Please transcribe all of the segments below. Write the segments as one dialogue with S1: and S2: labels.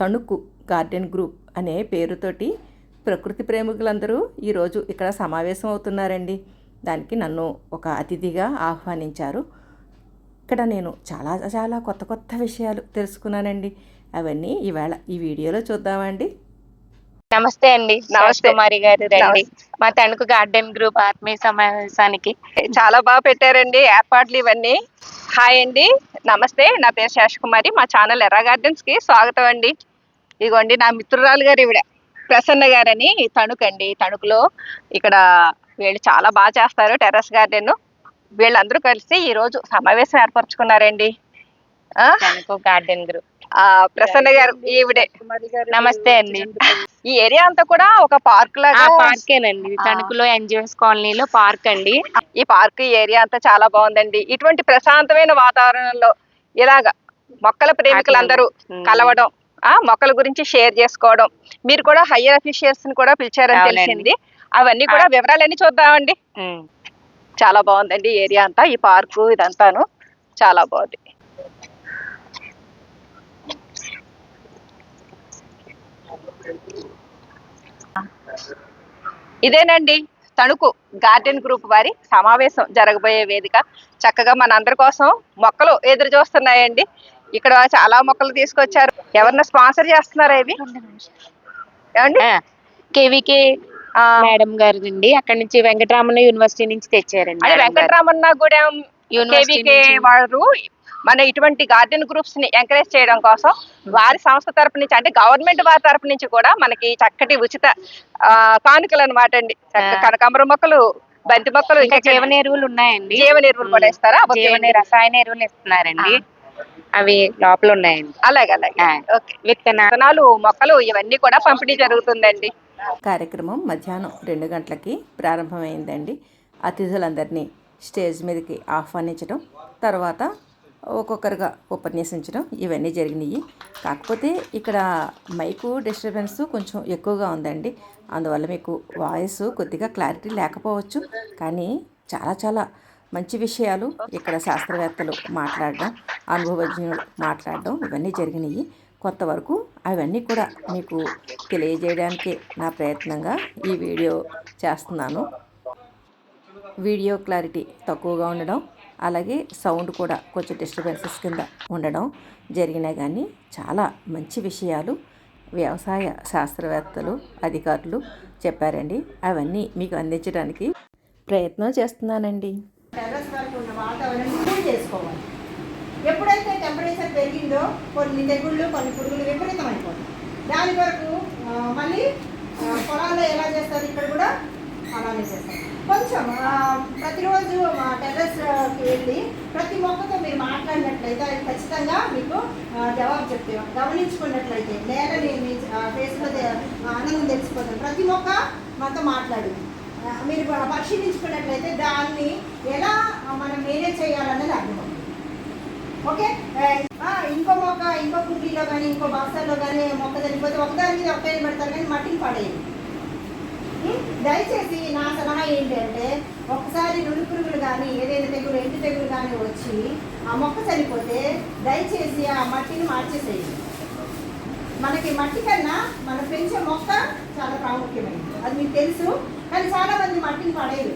S1: Tanuku garden group అనే పేరుతోటి ప్రకృతి ప్రేమికులందరూ ఈరోజు ఇక్కడ సమావేశం అవుతున్నారండి. దానికి నన్ను ఒక అతిథిగా ఆహ్వానించారు. ఇక్కడ నేను చాలా చాలా కొత్త కొత్త విషయాలు తెలుసుకున్నానండి. అవన్నీ ఈవేళ ఈ వీడియోలో చూద్దామండి.
S2: నమస్తే అండి.
S3: నమస్తే.
S2: కుమారి గారు రండి. మా తణుకు గార్డెన్ గ్రూప్ ఆత్మీయ సమావేశానికి
S3: చాలా బాగా పెట్టారండి. ఏర్పాట్లు ఇవన్నీ. హాయ్ అండి. నమస్తే. నా పేరు శేషకుమారి మా ఛానల్ ఎర్ర గార్డెన్స్కి స్వాగతం అండి. ఇదిగోండి నా మిత్రురాలు గారు ఇవిడ ప్రసన్న గారని తణుకండి. తణుకులో ఇక్కడ వీళ్ళు చాలా బాగా చేస్తారు టెర్రస్ గార్డెన్. వీళ్ళందరూ కలిసి ఈరోజు సమావేశం ఏర్పరచుకున్నారండి.
S2: Garden group.
S3: ఆ, ప్రసన్న గారు ఈవిడే.
S2: నమస్తే అండి.
S3: ఈ ఏరియా అంతా కూడా ఒక పార్క్ లాగా
S2: పార్కేనండి. తణుకులో ఎన్జిఓస్ కాలనీలో పార్క్ అండి.
S3: ఈ పార్క్ ఏరియా అంతా చాలా బాగుందండి. ఇటువంటి ప్రశాంతమైన వాతావరణంలో ఇలాగ మొక్కల ప్రేమికులందరూ. కలవడం ఆ మొక్కల గురించి షేర్ చేసుకోవడం మీరు కూడా హయ్యర్ అఫీషియల్స్ని కూడా పిలిచారని. తెలిసింది. అవన్నీ కూడా వివరాలన్నీ చూద్దామండి. చాలా బాగుందండి ఈ ఏరియా అంతా ఈ పార్కు ఇదంతాను. చాలా బాగుంది. ఇదేనండి తణుకు గార్డెన్ గ్రూప్ వారి సమావేశం జరగబోయే వేదిక. చక్కగా మనందరి కోసం మొక్కలు ఎదురు చూస్తున్నాయండి. ఇక్కడ చాలా మొక్కలు తీసుకొచ్చారు. ఎవరన్నా స్పాన్సర్ చేస్తున్నారా ఇవి? ఏమండి?
S2: కేవీకే
S3: ఆ,
S2: మేడం గారు అండి అక్కడ నుంచి వెంకటరామన్న యూనివర్సిటీ నుంచి తెచ్చారండి.
S3: వెంకటరామన్న గూడెం
S2: యూనివర్సిటీ
S3: కేవీకే
S2: నుంచి.
S3: వారు మన ఇటువంటి గార్డెన్ గ్రూప్స్ని ఎంకరేజ్ చేయడం కోసం వారి సంస్థ తరపు నుంచి అంటే గవర్నమెంట్ వారి తరపు నుంచి కూడా మనకి చక్కటి ఉచిత ఆ, కానుకలు అనమాట అండి. కనకాంబరం మొక్కలు బంతి మొక్కలు
S2: ఇంకా జీవన ఎరువులు ఉన్నాయండి.
S3: జీవన ఎరువులు కూడా ఇస్తారా?
S2: జీవన. రసాయన ఎరువులు ఇస్తున్నారండి. అవి లోపల ఉన్నాయండి.
S3: అలాగే అలాగే. ఓకే. విత్తనాలు మొక్కలు ఇవన్నీ కూడా పంపిణీ జరుగుతుందండి.
S1: కార్యక్రమం మధ్యాహ్నం రెండు గంటలకి ప్రారంభమైందండి. అతిథులందరినీ స్టేజ్ మీదకి ఆహ్వానించడం తర్వాత ఒక్కొక్కరుగా ఉపన్యసించడం ఇవన్నీ జరిగినాయి. కాకపోతే ఇక్కడ మైకు డిస్టర్బెన్స్ కొంచెం ఎక్కువగా ఉందండి. అందువల్ల మీకు వాయిస్ కొద్దిగా క్లారిటీ లేకపోవచ్చు. కానీ చాలా చాలా మంచి విషయాలు ఇక్కడ శాస్త్రవేత్తలు మాట్లాడడం అనుభవజ్ఞులు మాట్లాడడం ఇవన్నీ జరిగినాయి. కొంతవరకు అవన్నీ కూడా మీకు తెలియజేయడానికి నా ప్రయత్నంగా ఈ వీడియో చేస్తున్నాను. వీడియో క్లారిటీ తక్కువగా ఉండడం అలాగే సౌండ్ కూడా కొంచెం డిస్టర్బెన్సెస్ కింద ఉండడం జరిగినా కానీ చాలా మంచి విషయాలు వ్యవసాయ శాస్త్రవేత్తలు అధికారులు చెప్పారండి. అవన్నీ మీకు అందించడానికి ప్రయత్నం చేస్తున్నానండి.
S4: టెర్రస్ వరకు ఉన్న వాతావరణం కూల్ చేసుకోవాలి. ఎప్పుడైతే టెంపరేచర్ పెరిగిందో కొన్ని తెగుళ్ళు కొన్ని పురుగులు విపరీతమైపోతాయి. దాని వరకు మళ్ళీ పొలాల్లో ఎలా చేస్తారు? ఇక్కడ కూడా అలానే చేస్తారు. కొంచెం ప్రతిరోజు మా టెర్రస్కి వెళ్ళి ప్రతి మొక్కతో మీరు మాట్లాడినట్లయితే అది ఖచ్చితంగా మీకు జవాబు చెప్తే గమనించుకున్నట్లయితే నేలని మీ ఫేస్లో ఆనందం తెలిసిపోతుంది. ప్రతి మొక్క మనతో మాట్లాడింది మీరు పరిశీలించుకున్నట్లయితే దాన్ని ఎలా మనం మేనేజ్ చేయాలన్నది అర్థం ఓకే? ఇంకో మొక్క ఇంకో కుండీలో కానీ ఇంకో బాక్సాల్లో కానీ మొక్క చనిపోతే ఒకదాని మీద ఒకటే పెడతారు కానీ మట్టిని పడేయండి దయచేసి నా సలహా ఏంటంటే ఒకసారి నుడి పురుగులు కానీ ఏదైనా తెగులు ఎండు తెగులు కానీ వచ్చి ఆ మొక్క చనిపోతే దయచేసి ఆ మట్టిని మార్చేసేయండి. మనకి మట్టి కన్నా మనం పెంచే మొక్క చాలా ప్రాముఖ్యమైనది. అది మీకు తెలుసు కానీ చాలా మంది మట్టిని పడేయరు.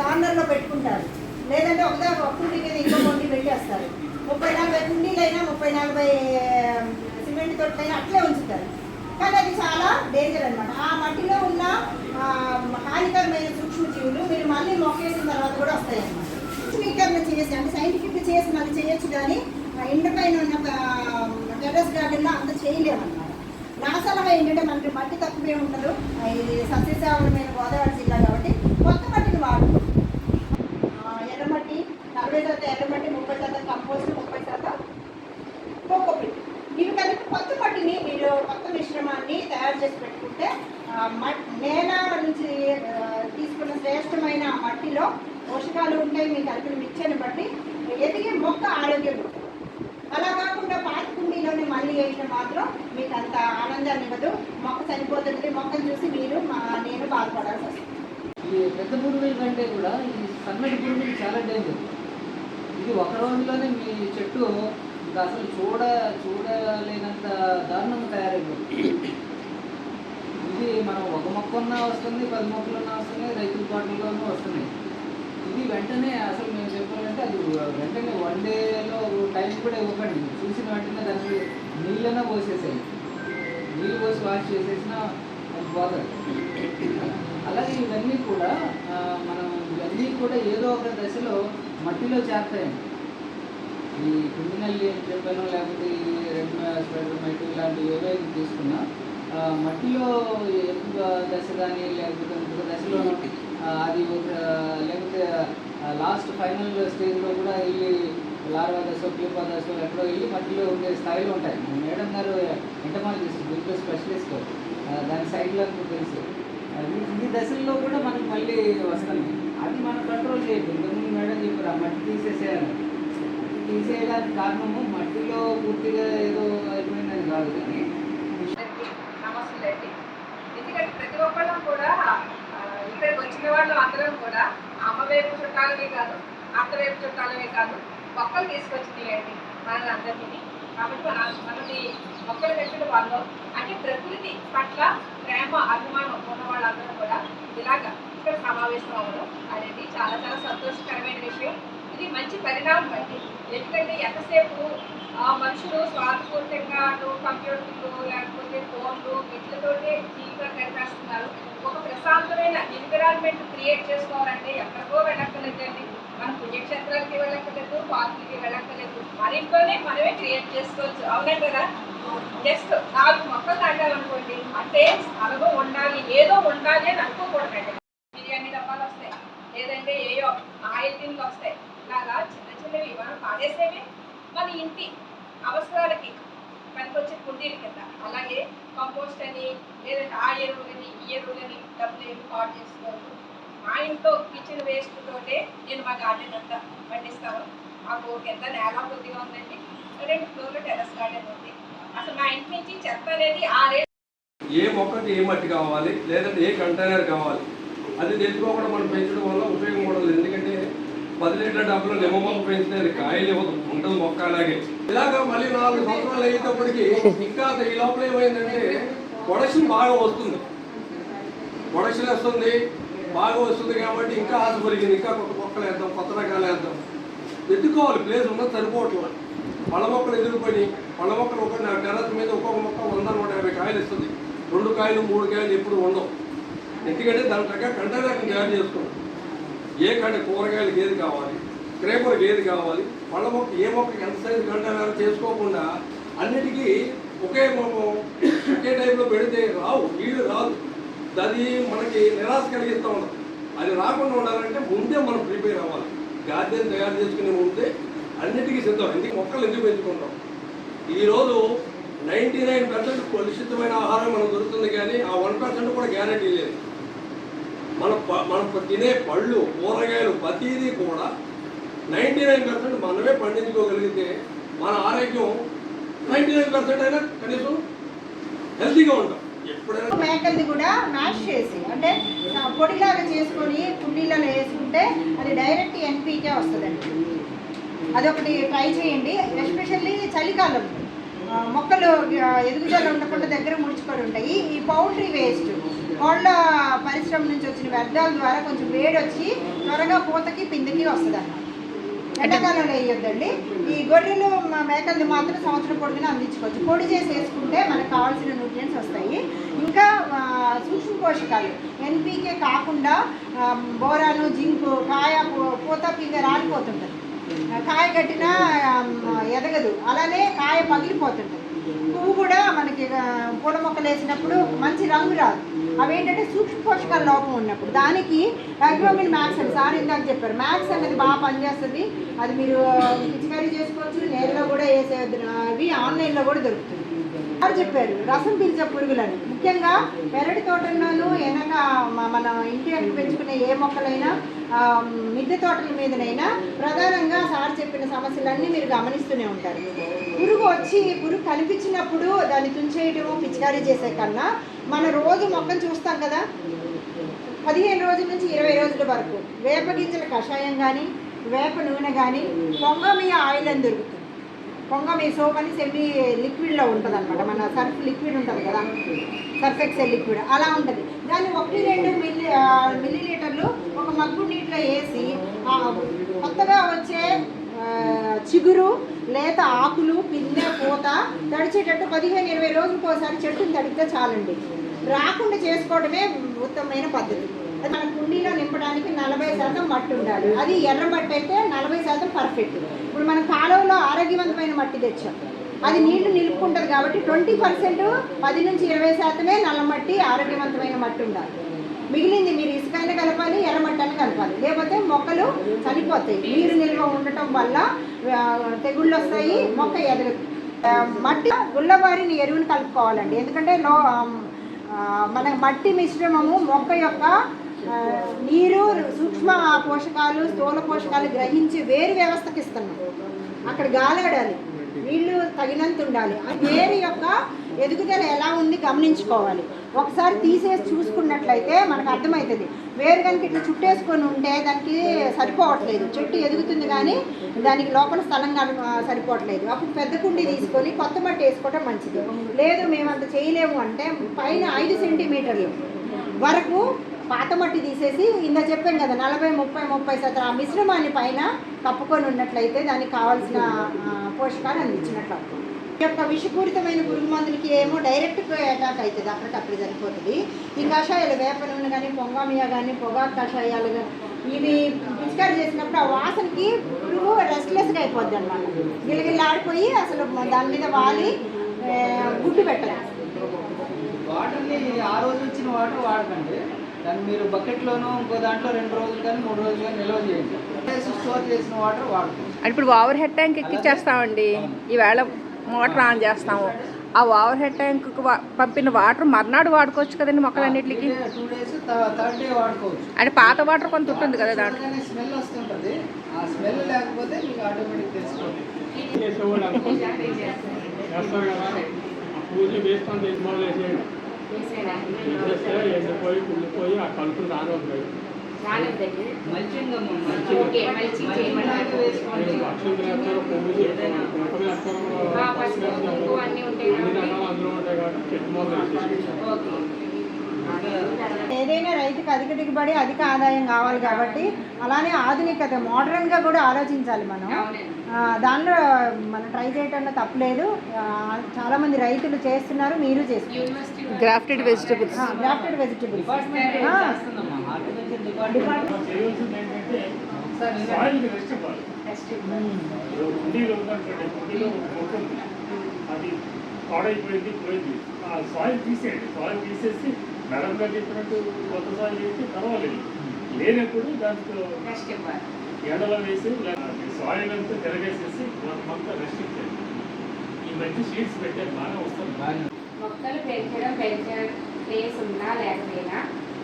S4: కార్నర్లో పెట్టుకుంటారు. లేదంటే ఒకదా ఒక కుండీ మీద ఇంకో కుండీ పెట్టేస్తారు. ముప్పై నలభై కుండీలైనా ముప్పై నలభై సిమెంట్ తొట్టైనా అట్లే ఉంచుతారు. కానీ అది చాలా డేంజర్ అనమాట ఆ మట్టిలో ఉన్న హానికరమైన సూక్ష్మజీవులు మీరు మళ్ళీ మొక్కేసిన తర్వాత కూడా వస్తాయి అన్నమాట. సూక్ష్మీకరణ చేసి అంటే సైంటిఫిక్ చేసి మళ్ళీ చేయొచ్చు కానీ ఇంటి పైన ఉన్న టెర్రస్ గార్డెన్లో అంత చేయలేమన్నమాట నా సలహా ఏంటంటే మనకి మట్టి తక్కువే ఉండదు. ఇది సస్యశ్యామలమైన గోదావరి జిల్లా
S5: పెద్ద భూమి కంటే కూడా ఈ సన్నటి భూమి చాలా డేంజర్ ఇది ఒక రోజులోనే మీ చెట్టు ఇంకా అసలు చూడ చూడలేనంత దారుణం తయారైపోతుంది ఇది మనం ఒక మొక్క ఉన్నా వస్తుంది పది మొక్కలు ఉన్నా వస్తుంది రైతుల పాటల్లోనూ వస్తున్నాయి. ఇది వెంటనే అసలు మేము చెప్పాలంటే అది వెంటనే వన్ డేలో టైం కూడా ఇవ్వకండి. చూసిన వెంటనే దానికి నీళ్ళైనా పోసేసాయి నీళ్ళు పోసి వాష్ చేసేసిన అది పోతుంది ఇవన్నీ కూడా మనం ఇవన్నీ కూడా ఏదో ఒక దశలో మట్టిలో చేరతాయండి ఈ క్రిమినల్ అని చెప్పాను లేకపోతే ఈ రెడ్ మైటు మైట్ ఇలాంటివి ఇది తీసుకున్నా మట్టిలో ఎక్కువ దశ కానీ లేకపోతే ఇంకొక దశలో అది ఒక లేకపోతే లాస్ట్ ఫైనల్ స్టేజ్లో కూడా వెళ్ళి లార్వా దశ ప్యూపా దశ ఎక్కడో వెళ్ళి మట్టిలో ఉండే స్థాయిలో ఉంటాయి. మేడం గారు ఎంటమాలజిస్ట్ దీంట్లో స్పెషలిస్ట్. దాని సైడ్లో మీకు తెలుసు. ఈ దశల్లో కూడా మనకు మళ్ళీ వస్తుంది అది మనం కంట్రోల్ చేయదు ఇంతకుముందు మేడం చెప్పారు ఆ మట్టి తీసేసేయాలి. తీసేయడానికి కారణము మట్టిలో పూర్తిగా ఏదో అయిపోయిందని కాదు కానీ
S3: నమస్తే అండి ఎందుకంటే ప్రతి ఒక్కళ్ళం కూడా ఇక్కడికి వచ్చిన వాళ్ళు అందరం కూడా అమ్మ వైపు చుట్టాలమే కాదు అత్త వైపు చుట్టాలమే కాదు మొక్కలు తీసుకొచ్చినాయండి మనల్ని అందరినీ కాబట్టి మనది మొక్కలు పెట్టిన వాళ్ళు. అంటే ప్రకృతి పట్ల ప్రేమ అభిమానం ఉన్న వాళ్ళందరూ కూడా ఇలాగ ఇక్కడ సమావేశం అవ్వడం అనేది చాలా చాలా సంతోషకరమైన విషయం. ఇది మంచి పరిణామం అండి. ఎందుకంటే ఎంతసేపు ఆ మనుషులు స్వార్థపూర్తంగా అటు కంప్యూటర్లు లేకపోతే ఫోన్లు వీటితోటే జీవితం గడిపేస్తున్నారు. ఒక ప్రశాంతమైన ఎన్విరాన్మెంట్ క్రియేట్ చేసుకోవాలంటే ఎక్కడికో వెళ్ళక్కర్లేదండి. మనం పుణ్యక్షేత్రాలకి వెళ్ళక్కర్లేదు పార్కులకి వెళ్ళక్కర్లేదు. మన ఇంట్లోనే మనమే క్రియేట్ చేసుకోవచ్చు. అవునా కదా? జస్ట్ నాలుగు మొక్కలు తాగాలనుకోండి అంటే స్థలము ఉండాలి. ఏదో ఉండాలి అని అనుకోకూడదండి. బిర్యానీ డబ్బాలు వస్తాయి. లేదంటే ఏయో ఆయిల్ టిన్లు వస్తాయి. ఇలాగా చిన్న చిన్నవి మనం పాడేసేవి మన ఇంటి అవసరాలకి పనికొచ్చే కుండీలు కింద. అలాగే కంపోస్ట్ అని లేదంటే ఆ ఎరువులని ఈ ఎరువులని డబ్బులు ఏమి పాడు చేసుకోవద్దు? మా ఇంట్లో కిచెన్ వేస్ట్ తోటే నేను మా గార్డెన్ అంతా పండిస్తాను. మాకు కింద నేల కొద్దిగా ఉందండి. రెండు ఫ్లోర్లో టెరస్ గార్డెన్ ఉంది. అసలు మా ఇంటి నుంచి చెత్త అనేది ఆరే
S6: ఏ మొక్కకి ఏ మట్టి కావాలి? లేదంటే ఏ కంటైనర్ కావాలి? అది తెలుసుకోకుండా మనం పెంచడం వల్ల ఉపయోగం కూడా లేదు ఎందుకంటే పది లీటర్ల డబ్బులు నిమ్మ మొక్క కాయలు ఇవ్వదు ఉంటుంది మొక్క అలాగే. ఇలాగ మళ్ళీ నాలుగు సంవత్సరాలు అయ్యేటప్పటికి ఇంకా ఈ లోపల ఏమైందంటే ప్రొడక్షన్ బాగా వస్తుంది. ప్రొడక్షన్ వస్తుంది బాగా వస్తుంది కాబట్టి ఇంకా ఆశ పెరిగింది. ఇంకా కొత్త మొక్కలు వేద్దాం కొత్త రకాలు వేద్దాం. ఎత్తుకోవాలి ప్లేస్ ఉన్నది సరిపోవట్లేదు. పళ్ళ మొక్కలు ఎదురుపడి పళ్ళ మొక్కలు ఒక టెరస్ మీద ఒక్కొక్క మొక్క వంద నూట యాభై కాయలు ఇస్తుంది. రెండు కాయలు మూడు కాయలు ఎప్పుడు ఉండవు. ఎందుకంటే దాని తగ్గ కంటైనర్ని తయారు చేసుకున్నాం ఏ కంటే కూరగాయలకు ఏది కావాలి? క్రేపర్కి ఏది కావాలి? పళ్ళ మొక్క ఏ మొక్కకి ఎంత సైజు కంటే చేసుకోకుండా అన్నిటికీ ఒకే ఒకే టైంలో పెడితే రావు నీళ్ళు రాదు. అది మనకి నిరాశ కలిగిస్తూ ఉండదు అది రాకుండా ఉండాలంటే ముందే మనం ప్రిపేర్ అవ్వాలి. గార్డెన్ తయారు చేసుకునే ముందే అన్నిటికీ సిద్ధం. ఎందుకు మొక్కలు ఎందుకు పెంచుకుంటాం? ఈరోజు నైంటీ నైన్ పర్సెంట్ కలుషితమైన ఆహారం మనకు దొరుకుతుంది కానీ ఆ వన్ పర్సెంట్ కూడా గ్యారంటీ లేదు. మన ప- మనం తినే పళ్ళు కూరగాయలు ప్రతిదీ కూడా నైంటీ నైన్ పర్సెంట్ మనమే పండించుకోగలిగితే మన ఆరోగ్యం నైంటీ నైన్ పర్సెంట్ అయినా కనీసం హెల్తీగా ఉంటాం. ఎప్పుడైనా
S4: మేకల్ది కూడా మ్యాష్ చేసి అంటే ఆ, పొడిలాగా చేసుకొని కుండీలలో వేసుకుంటే అది డైరెక్ట్ ఎన్పీకే వస్తుందండి. అదొకటి ట్రై చేయండి ఎస్పెషల్లీ చలికాలం మొక్కలు ఎదుగుదల ఉండకుండా దగ్గర ముడుచుకొని ఉంటాయి. ఈ పౌల్ట్రీ వేస్ట్ కోళ్ళ పరిశ్రమ నుంచి వచ్చిన వ్యర్థాల ద్వారా కొంచెం వేడి వచ్చి త్వరగా పూతకి పిందికి వస్తుంది అన్నమాట ఎండాకాలంలో వేయొద్దండి. ఈ గొర్రెలు మ- మేకల్ని మాత్రం సంవత్సరం పొడిగిన అందించుకోవచ్చు. పొడి చేసి వేసుకుంటే మనకు కావాల్సిన న్యూట్రియంట్స్ వస్తాయి. ఇంకా సూక్ష్మ పోషకాలు. ఎన్పీకే కాకుండా బోరాను జింకు కాయ పూత పింగ రాలిపోతుంటుంది. కాయ కట్టినా ఎదగదు. అలానే కాయ పగిలిపోతుంటుంది. పువ్వు కూడా మనకి పూల మొక్కలు వేసినప్పుడు మంచి రంగు రాదు. అవేంటంటే సూక్ష్మ పోషకాల లోపం ఉన్నప్పుడు. దానికి అగ్రోమిన్ మ్యాక్స్ అని సార్ ఇందాక చెప్పారు. మ్యాక్స్ అనేది బాగా పనిచేస్తుంది. అది మీరు పిచికారీ చేసుకోవచ్చు నేలలో కూడా వేసే అవి ఆన్లైన్లో కూడా దొరుకుతుంది. సార్ చెప్పారు రసం పీల్చే పురుగులని. ముఖ్యంగా పెరటి తోటల్లోనూ వెనక మన ఇంటి పెంచుకునే ఏ మొక్కలైనా మిద్దె తోటల మీదనైనా చెప్పిన సమస్యలన్నీ మీరు గమనిస్తూనే ఉంటారు. పురుగు వచ్చి పురుగు కనిపించినప్పుడు దాన్ని తుంచేయటము పిచికారీ చేసే కన్నా మన రోజు మొక్కను చూస్తాం కదా. పదిహేను రోజుల నుంచి ఇరవై రోజుల వరకు వేప గింజల కషాయం కానీ వేప నూనె కానీ పొంగమియ ఆయిల్ అని దొరుకుతుంది. పొంగమి సోప్ అని సెమీ లిక్విడ్లో ఉంటుంది అనమాట మన సర్ఫ్ లిక్విడ్ ఉంటుంది కదా. సర్ఫ్ ఎక్సెల్ లిక్విడ్ అలా ఉంటుంది. దాన్ని ఒకటి రెండు మిల్లీ మిల్లీ లీటర్లు ఒక మగ్గు నీటిలో వేసి కొత్తగా వచ్చే చిగురు లేత ఆకులు పిందె పూత తడిచేటట్టు పదిహేను ఇరవై రోజులకు ఒకసారి చెట్టుని తడిగితే చాలండి. రాకుండా చేసుకోవడమే ఉత్తమమైన పద్ధతి. మన కుండీలో నింపడానికి నలభై శాతం మట్టి ఉండాలి. అది ఎర్ర మట్టి అయితే నలభై శాతం పర్ఫెక్ట్ ఇప్పుడు మనం కాలువలో ఆరోగ్యవంతమైన మట్టి తెచ్చాం. అది నీళ్ళు నిలుపుకుంటుంది కాబట్టి ట్వంటీ పర్సెంట్ పది నుంచి ఇరవై శాతమే నల్ల మట్టి ఆరోగ్యవంతమైన మట్టి ఉండాలి. మిగిలింది మీరు ఇసుకైనా కలపాలి ఎర్రమట్టని కలపాలి. లేకపోతే చనిపోతాయి. నీరు నిల్వ ఉండటం వల్ల తెగుళ్ళు వస్తాయి మొక్క ఎదురు. మట్టి గుల్లబారిని ఎరువుని కలుపుకోవాలండి. ఎందుకంటే లో మన మట్టి మిశ్రమము మొక్క యొక్క నీరు సూక్ష్మ పోషకాలు స్థూల పోషకాలు గ్రహించి వేరు వ్యవస్థకి ఇస్తున్నాం. అక్కడ గాలాడాలి నీళ్ళు తగినంత ఉండాలి. ఆ వేరు యొక్క ఎదుగుదల ఎలా ఉంది గమనించుకోవాలి. ఒకసారి తీసేసి చూసుకున్నట్లయితే మనకు అర్థమవుతుంది. వేరు కనుక ఇట్లా చుట్టేసుకొని ఉంటే దానికి సరిపోవట్లేదు. చెట్టు ఎదుగుతుంది కానీ దానికి లోపల స్థలం కన- సరిపోవట్లేదు. అప్పుడు పెద్ద కుండి తీసుకొని కొత్త మట్టి వేసుకోవటం మంచిది. లేదు మేము అంత చేయలేము అంటే పైన ఐదు సెంటీమీటర్లు వరకు పాత మట్టి తీసేసి ఇందా చెప్పాం కదా నలభై ముప్పై ముప్పై శాతం ఆ మిశ్రమాన్ని పైన కప్పుకొని ఉన్నట్లయితే దానికి కావాల్సిన పోషకాలు అందించినట్లు. యొక్క విషపూరితమైన పురుగు మందులకి ఏమో డైరెక్ట్ అటాక్ అవుతుంది. అక్కడికప్పుడు సరిపోతుంది. ఈ కషాయాలు వేప నూనె కానీ పొంగామియా కానీ పొగాకు కషాయాలు కానీ ఇవి పిచికారి చేసినప్పుడు ఆ వాసనకి పురుగు రెస్ట్లెస్గా అయిపోద్ది అనమాట గిలగిల్లాడిపోయి అసలు దాని మీద వాలి గుడ్డు పెట్టదు
S5: వాటర్ని ఆ రోజు ఇచ్చిన వాటర్ వాడకండి. దాన్ని మీరు బకెట్లోనూ ఇంకో దాంట్లో రెండు రోజులు కానీ మూడు రోజులు కానీ నిల్వ చేయండి. స్టోర్ చేసిన వాటర్ వాడుకోండి.
S1: అంటే ఇప్పుడు ఓవర్ హెడ్ ట్యాంక్ ఎక్కిచ్చేస్తామండి. ఈవేళ మోటార్ ఆన్ చేస్తాము. ఆ ఓవర్ హెడ్ ట్యాంక్ పంపిన వాటర్ మర్నాడు వాడుకోవచ్చు కదండి మొక్కలన్నిటికి.
S5: టూ డేస్ థర్డ్ డే వాడుకోవచ్చు.
S1: అంటే పాత వాటర్ కొంత ఉంటుంది కదా దాంట్లో.
S5: స్మెల్ వస్తుంటుంది. ఆ స్మెల్ లేకపోతే మీకు ఆటోమేటిక్ తెలిసిపోతుంది
S6: చేసేవాళ్ళు అనుకోండి చేస్తారు కదా ఆ పూజ
S4: ఏదైనా రైతుకి అధిక దిగుబడి అధిక ఆదాయం కావాలి కాబట్టి అలానే ఆధునికత మోడర్న్గా కూడా ఆలోచించాలి మనం. ఆ, దానిలో మనం ట్రై చేయటంలో తప్పలేదు చాలామంది రైతులు చేస్తున్నారు మీరు చేస్తున్నారు.
S1: గ్రాఫ్టెడ్ వెజిటబుల్స్
S4: గ్రాఫ్టెడ్ వెజిటబుల్స్
S7: చేయాల్సింది ఏంటంటే సాయిల్కి రెస్ట్ ఇవ్వాలి. ఇప్పుడు కుండీలో ఉందనుకోండి కుండీలో ఒక మొక్క ఉంది. అది పాడైపోయింది పోయింది. ఆ సాయిల్ తీసేయండి. సాయిల్ తీసేసి మేడంగా చెప్పినట్టు కొత్త సాయిల్ వేసి పర్వాలేదు. లేనప్పుడు దాంట్లో ఎండలో వేసి సాయిల్ అంతా తిరగేసేసి వన్ మంత్ రెస్ట్ ఇచ్చేయండి. ఈ మధ్య షీట్స్ పెట్టారు బాగానే వస్తుంది
S2: మొక్కలు పెంచడం పెంచే ప్లేస్ ఉన్నా లేకపోయినా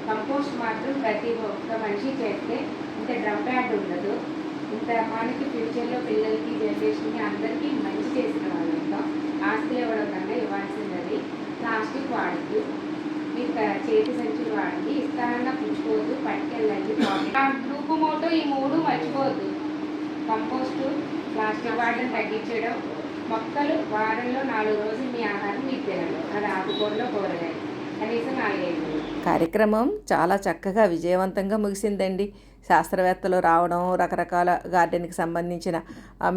S2: కంపోస్ట్ మాత్రం ప్రతి ఒక్క మనిషి చేస్తే ఇంత డ్రమ్ ప్యాడ్ ఉండదు. ఇంత మనకి ఫ్యూచర్లో పిల్లలకి జనరేషన్కి అందరికీ మంచి చేసిన వాళ్ళు ఆస్తి ఆస్తులు ఇవ్వడం కన్నా ఇవ్వాల్సింది ప్లాస్టిక్ వాడద్దు. మీకు చేతి సంచులు వాడండి. ఇస్తానన్నా పుచ్చుకోవద్దు. పట్టుకెళ్ళండి. గ్రూప్ మోటో ఈ మూడు మర్చిపోవద్దు. కంపోస్టు ప్లాస్టిక్ వాడడం తగ్గించడం మొక్కలు వారంలో నాలుగు రోజులు మీ ఆహారం మీకు తినడం. అది ఆకుకూరలో కూరగాయలు. కనీసం నాలుగైదు
S1: కార్యక్రమం చాలా చక్కగా విజయవంతంగా ముగిసిందండి. శాస్త్రవేత్తలు రావడం రకరకాల గార్డెన్కి సంబంధించిన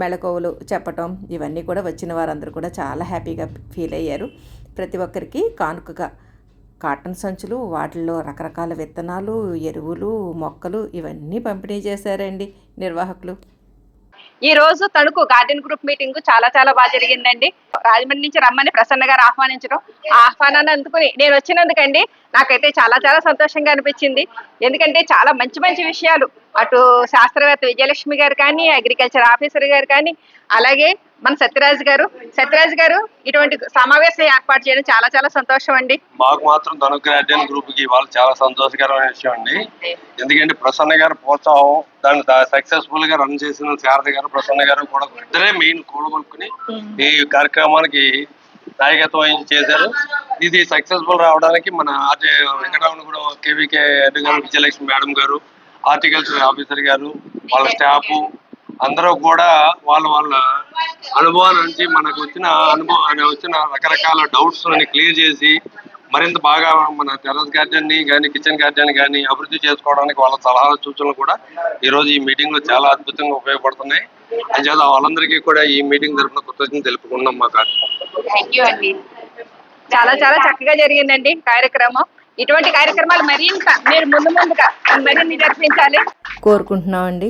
S1: మెళకువలు చెప్పటం ఇవన్నీ కూడా వచ్చిన వారందరూ కూడా చాలా హ్యాపీగా ఫీల్ అయ్యారు. ప్రతి ఒక్కరికి కానుకగా కాటన్ సంచులు వాటిల్లో రకరకాల విత్తనాలు ఎరువులు మొక్కలు ఇవన్నీ పంపిణీ చేశారండి నిర్వాహకులు.
S3: ఈ రోజు తణుకు గార్డెన్ గ్రూప్ మీటింగ్ చాలా చాలా బాగా జరిగిందండి. రాజమండ్రి నుంచి రమ్మని ప్రసన్న గారు ఆహ్వానించడం ఆహ్వానాన్ని అందుకుని నేను వచ్చినందుకండి నాకైతే చాలా చాలా సంతోషంగా అనిపించింది. ఎందుకంటే చాలా మంచి మంచి విషయాలు. అటు శాస్త్రవేత్త విజయలక్ష్మి గారు కానీ అగ్రికల్చర్ ఆఫీసర్ గారు కానీ అలాగే మన సత్యరాజ్ గారు. సత్యరాజ్ గారు ఇటువంటి సమావేశం ఏర్పాటు చేయడం చాలా చాలా సంతోషం అండి.
S6: మాకు మాత్రం తణుకు గార్డెన్ గ్రూప్కి ఇవాళ చాలా సంతోషకరమైన విషయం అండి. ఎందుకంటే ప్రసన్న గారు ప్రోత్సాహం దాన్ని సక్సెస్ఫుల్గా రన్ చేసిన శారద గారు ప్రసన్న గారు కూడా ఇద్దరే మెయిన్ కూడగొట్టుకుని ఈ కార్యక్రమానికి నాయకత్వం వహించి చేశారు. ఇది సక్సెస్ఫుల్ రావడానికి మన ఆర్టీ వెంకటరమణ కూడా KVK garu Vijayalakshmi madam garu horticulture officer garu వాళ్ళ స్టాఫ్
S8: అందరూ కూడా వాళ్ళ వాళ్ళ అనుభవాల నుంచి మనకు వచ్చిన అనుభవం వచ్చిన రకరకాల డౌట్స్ అని క్లియర్ చేసి మరింత బాగా మన టెర్రస్ గార్డెన్ని కానీ కిచెన్ గార్డెన్ కానీ అభివృద్ధి చేసుకోవడానికి వాళ్ళ సలహాలు సూచనలు కూడా ఈ రోజు ఈ మీటింగ్లో చాలా అద్భుతంగా ఉపయోగపడుతున్నాయి. అంచేత వాళ్ళందరికీ కూడా ఈ మీటింగ్ తరఫున కృతజ్ఞతలు తెలుపుకున్నాం మాకు.
S3: చాలా చాలా చక్కగా జరిగిందండి కార్యక్రమం. ఇటువంటి కార్యక్రమాలు మరింత మీరు ముందు ముందుగా మరిన్ని జరిపించాలి.
S1: కోరుకుంటున్నామండి.